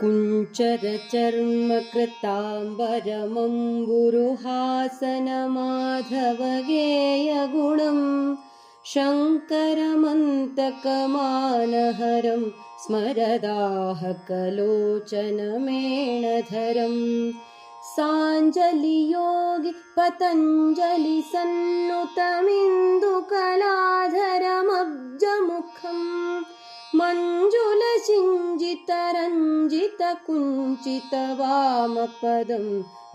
कुञ्चरचर्मकृताम्बरमम्बुरुहासनमाधवगेयगुणं शङ्करमन्तकमानहरं स्मरदाहकलोचनमेणधरम् साञ्जलियोगि पतञ्जलिसन्नुतमिन्दुकलाधरमब्जमुखम् मञ्जुलसिञ्जितरञ्जितकुञ्चितवामपदं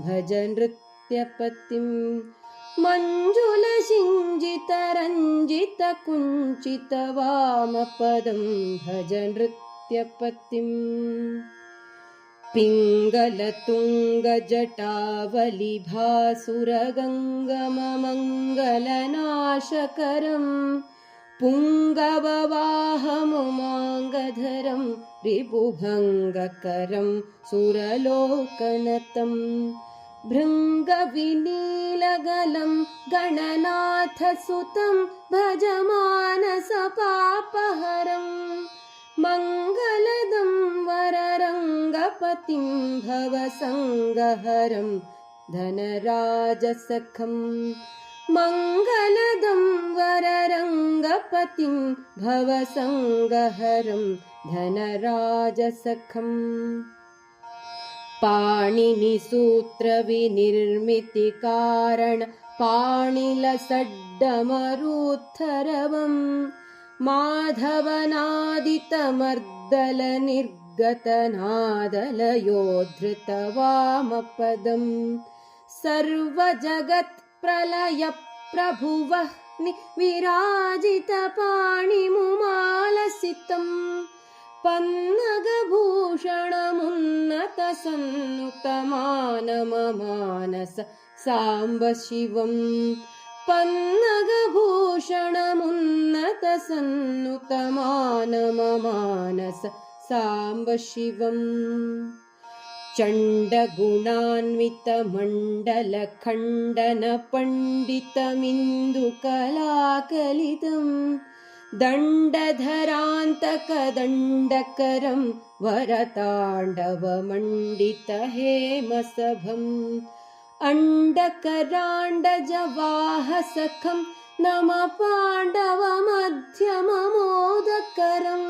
भज नृत्यपतिम् मञ्जुलसिञ्जितरञ्जितकुञ्चितवामपदं भज नृत्यपतिम् पिङ्गलतुङ्गजटावलिभासुरगङ्गममङ्गलनाशकरम् पुङ्गववाहमुमाङ्गधरं रिपुभङ्गकरं सुरलोकनतम् भृङ्गविनीलगलं गणनाथसुतं भजमानसपापहरम् मङ्गलदं वररङ्गपतिं भवसङ्गहरं धनराजसखम् मङ्गलदं वररङ्गपतिं भवसङ्गहरं धनराजसखम् पाणिनिसूत्रविनिर्मितिकारण पाणिलसड्डमरुत्थरवम् माधवनादितमर्दलनिर्गतनादलयोद्धृतवामपदम् सर्वजगत्प्रलयप्रभुवः विराजितपाणिमुमालसितम् पन्नगभूषणमुन्नतसन्नुतमानममानस साम्ब शिवम् पन्नगभूषणमुन्नतसन्नुतमानममानस साम्ब शिवम् चण्डगुणान्वितमण्डलखण्डनपण्डितमिन्दुकलाकलितम् दण्डधरान्तकदण्डकरं वरताण्डवमण्डितहेमसभम् अण्डकराण्डजवाहसखं नम पाण्डवमध्यममोदकरम्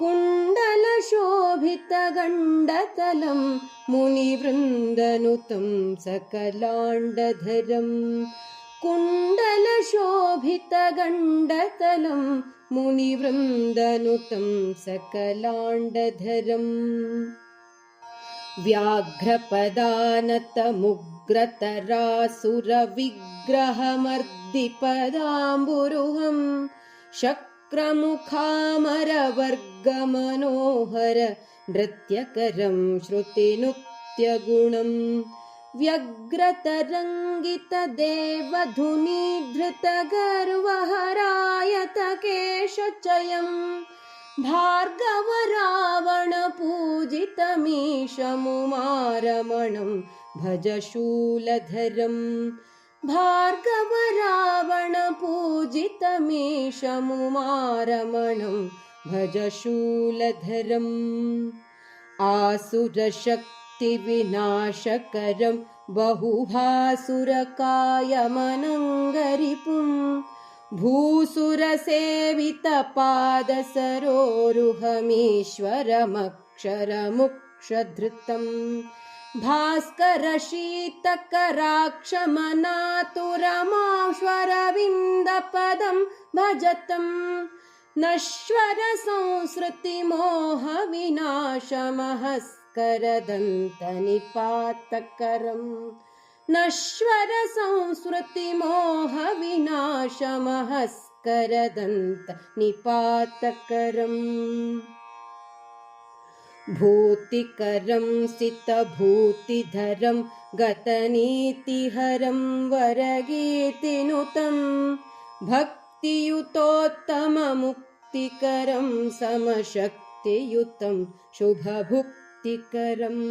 कुण्डलशोभितगण्डतलं मुनिवृन्दनुतं सकलाण्डधरम् कुण्डलशोभितगण्डतलं मुनिवृन्दनुतं सकलाण्डधरम् व्याघ्रपदानतमुग्रतरासुरविग्रहमर्दिपदाम्बुरुहम् शक्रमुखामरवर्गमनोहर नृत्यकरं श्रुतिनुत्यगुणम् व्यग्रतरङ्गितदेवधुनीधृतगर्वहरायतकेशचयम् भार्गवरावणपूजितमीशमुमारमणं भज शूलधरम् भार्गवरावणपूजितमीशमुमारमणं भज शूलधरम् आसुरशक्तिविनाशकरं बहुभासुरकायमनङ्गरिपुम् भूसुरसेवितपादसरोरुहमीश्वरमक्षरमुक्षधृतम् भास्करशीतकराक्षमनातुरमाश्वरविन्दपदं भजतम् नश्वरसंसृतिमोहविनाशमहस्करदन्तनिपातकरम् नश्वरसंसृतिमोहविनाशमहस्करदन्तनिपातकरम् भूतिकरं सितभूतिधरं गतनीतिहरं वरगीतिनुतं भक्तियुतोत्तममुक्तिकरं समशक्तियुतं शुभभुक्तिकरम्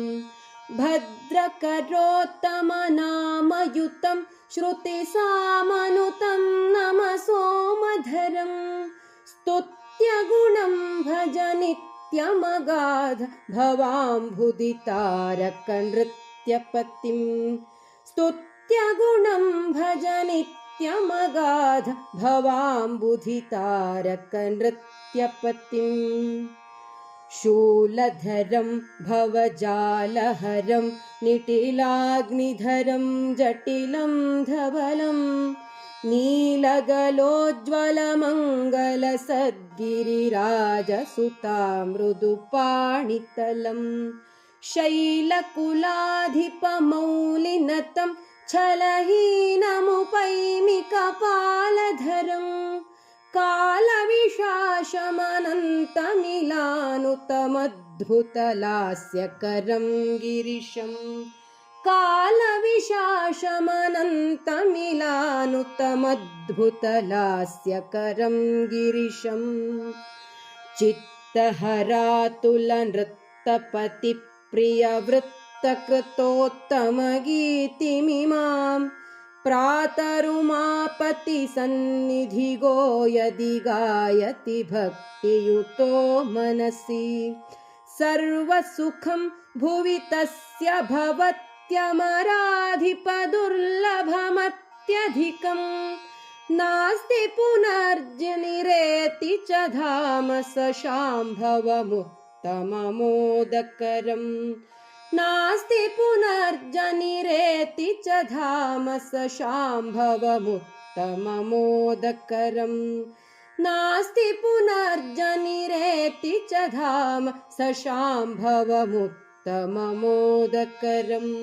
भद्रकरोत्तमनामयुतं श्रुतिसामनुतं नम सोमधरम् स्तुत्यगुणं भज नित्यमगाध भवाम्भुदितारकनृत्यपतिम्। स्तुत्यगुणं भज नित्यमगाध भवाम्बुधितारकनृत्यपतिम् शूलधरं भवजालहरं निटिलाग्निधरं जटिलं धवलम् नीलगलोज्ज्वलमङ्गलसद्गिरिराजसुता मृदुपाणितलम् शैलकुलाधिपमौलिनतं छलहीनमुपैमिकपालधरम् कालविशासमनन्तमिलानुतमद्भुतलास्यकरं गिरिशम् कालविशासमनन्तमिलानुतमद्भुतलास्यकरं गिरिशम्। चित्तहरातुलनृत्तपतिप्रियवृत्तकृतोत्तमगीतिमिमाम्। प्रातरुमापतिसन्निधिगो यदि गायति भक्तियुतो मनसि। सर्वसुखं भुवि तस्य भवत्यमराधिपदुर्लभमत्यधिकम् नास्ति पुनर्जनिरेति च धाम स शाम्भवमुत्तममोदकरम् नास्ति पुनर्जनिरेति च धाम स शाम्भवमुत्तममोदकरम् नास्ति पुनर्जनिरेति च धाम स शाम्भवमुत्तममोदकरम् मोदकरम्